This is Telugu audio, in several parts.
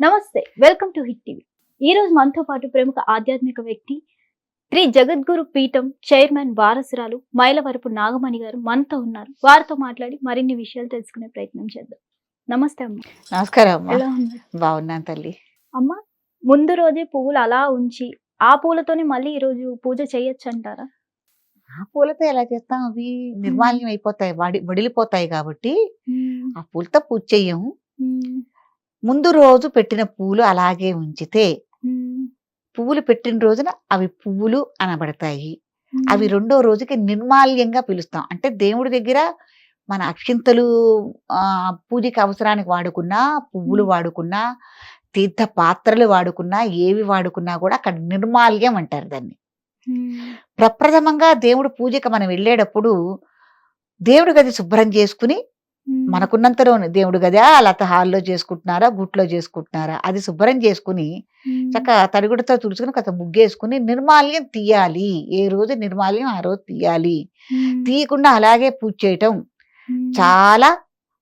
నమస్తే వెల్కమ్ టు హిట్ టీవీ. ఈ రోజు మనతో పాటు ప్రముఖ ఆధ్యాత్మిక వ్యక్తి శ్రీ జగద్గురు పీఠం చైర్మన్ వారసురాలు మైలవరపు నాగమణి గారు మనతో ఉన్నారు. వారితో మాట్లాడి మరిన్ని విషయాలు తెలుసుకునే ప్రయత్నం చేద్దాం. నమస్తే అమ్మ. నమస్కారం అమ్మా. ఎలా ఉన్నారు? బాగున్నాను తల్లి. అమ్మ ముందు రోజే పువ్వులు అలా ఉంచి ఆ పూలతోనే మళ్ళీ ఈ రోజు పూజ చేయొచ్చు అంటారా ఆ పూలతో ఎలా చేస్తాం? అవి నిర్మాల్యం అయిపోతాయి వడి వడిలిపోతాయి కాబట్టి ఆ పూలతో పూజ చెయ్యము ముందు రోజు పెట్టిన పూలు అలాగే ఉంచితే పువ్వులు పెట్టిన రోజున అవి పువ్వులు అనబడతాయి. అవి రెండో రోజుకి నిర్మాల్యంగా పిలుస్తాం. అంటే దేవుడి దగ్గర మన అక్షింతలు పూజకి అవసరానికి వాడుకున్నా పువ్వులు. వాడుకున్నా తీర్థ పాత్రలు వాడుకున్నా ఏవి వాడుకున్నా కూడా అక్కడ నిర్మాల్యం అంటారు దాన్ని. ప్రప్రథమంగా దేవుడు పూజకి మనం వెళ్ళేటప్పుడు దేవుడి గది శుభ్రం చేసుకుని మనకున్నంతలోనే దేవుడి గది లేకపోతే హాల్లో చేసుకుంటున్నారా గుట్లో చేసుకుంటున్నారా? అది శుభ్రం చేసుకుని చక్క తడిగుడితో తుడుచుకుని కొంత ముగ్గేసుకుని నిర్మాల్యం తీయాలి. ఏ రోజు నిర్మాల్యం ఆ రోజు తీయాలి. తీయకుండా అలాగే పూజ చేయటం చాలా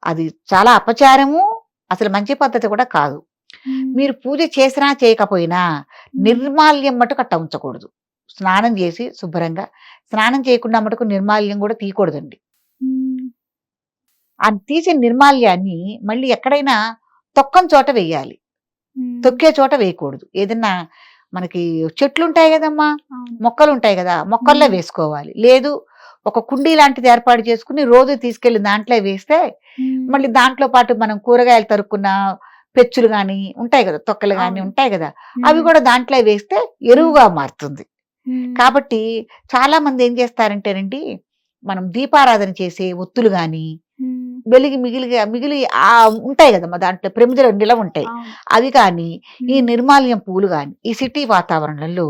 అది చాలా అపచారము అసలు మంచి పద్ధతి కూడా కాదు. మీరు పూజ చేసినా చేయకపోయినా నిర్మాల్యం మటుకు అట్ట ఉంచకూడదు. స్నానం చేసి శుభ్రంగా స్నానం చేయకుండా మటుకు నిర్మాల్యం కూడా తీయకూడదండి. ఆ తీసిన నిర్మాల్యాన్ని మళ్ళీ ఎక్కడైనా తొక్కని చోట వేయాలి. తొక్కే చోట వేయకూడదు. ఏదన్నా మనకి చెట్లు ఉంటాయి కదమ్మా మొక్కలు ఉంటాయి కదా మొక్కల్లో. వేసుకోవాలి. లేదు ఒక కుండీ లాంటిది ఏర్పాటు చేసుకుని రోజు తీసుకెళ్ళి దాంట్లో వేస్తే మళ్ళీ దాంట్లో పాటు మనం కూరగాయలు తరుక్కున్న పెచ్చులు గాని ఉంటాయి కదా తొక్కలు గాని అవును. ఉంటాయి కదా అవి కూడా దాంట్లో వేస్తే ఎరువుగా మారుతుంది. కాబట్టి చాలా మంది ఏం చేస్తారంటేనండి మనం దీపారాధన చేసే ఒత్తులు గాని వెలిగి మిగిలి మిగిలి ఆ ఉంటాయి కదమ్మా దాంట్లో ప్రమిదలు నిలవ ఉంటాయి. అవి కానీ ఈ నిర్మాల్యం పూలు కానీ ఈ సిటీ వాతావరణంలో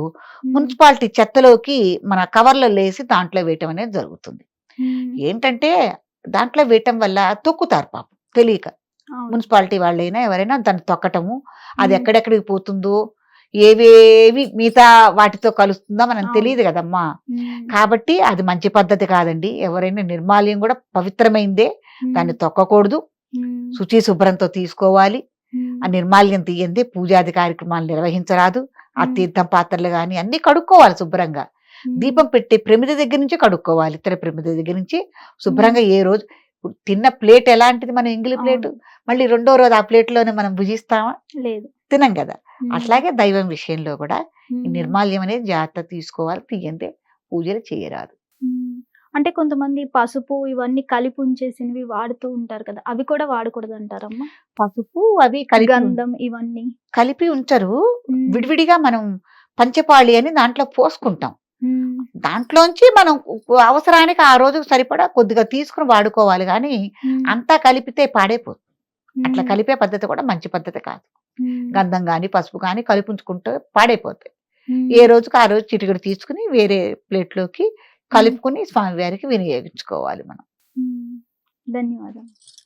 మున్సిపాలిటీ చెత్తలోకి మన కవర్లలో వేసి దాంట్లో వేయటం అనేది జరుగుతుంది. ఏంటంటే దాంట్లో వేయటం వల్ల తొక్కుతారు పాపం తెలియక. మున్సిపాలిటీ వాళ్ళైనా ఎవరైనా దాన్ని తొక్కటము అది. ఎక్కడెక్కడికి పోతుందో ఏవేవి మిగతా వాటితో కలుస్తుందో మనం. తెలియదు కదమ్మా. కాబట్టి అది మంచి పద్ధతి కాదండి. ఎవరైనా నిర్మాల్యం కూడా పవిత్రమైందే. దాన్ని తొక్కకూడదు. శుచి శుభ్రంతో తీసుకోవాలి. ఆ నిర్మాల్యం తీయందే. పూజాది కార్యక్రమాలు నిర్వహించరాదు. ఆ. తీర్థం పాత్రలు కానీ అన్ని కడుక్కోవాలి శుభ్రంగా. దీపం పెట్టే ప్రమిద దగ్గర నుంచి కడుక్కోవాలి. ఇతర ప్రమిద దగ్గర నుంచి శుభ్రంగా ఏ రోజు తిన్న ప్లేట్ ఎలాంటిది? మనం ఎంగిలి ప్లేట్? మళ్ళీ రెండో రోజు ఆ ప్లేట్లోనే మనం భుజిస్తామా? లేదు. తినం కదా. అట్లాగే దైవం విషయంలో కూడా నిర్మాల్యం అనేది జాగ్రత్త తీసుకోవాలి తీయందే పూజలు చేయరాదు. అంటే కొంతమంది పసుపు ఇవన్నీ కలిపి ఉంచేసినవి వాడుతూ ఉంటారు కదా అవి కూడా వాడకూడదు అంటారమ్మా పసుపు అవి గంధం ఇవన్నీ కలిపి ఉంచరు. విడివిడిగా మనం పంచపాళి అని దాంట్లో పోసుకుంటాం. దాంట్లోంచి మనం అవసరానికి ఆ రోజుకు సరిపడా కొద్దిగా తీసుకుని వాడుకోవాలి కానీ. అంతా కలిపితే పాడైపోతుంది అట్లా. కలిపే పద్ధతి కూడా మంచి పద్ధతి కాదు. గంధం కానీ పసుపు కానీ కలిపించుకుంటే పాడైపోతాయి. ఏ రోజుకి ఆ రోజు చిటికెడు తీసుకుని వేరే ప్లేట్లోకి కలుపుకుని స్వామివారికి వినియోగించుకోవాలి మనం. ధన్యవాదాలు.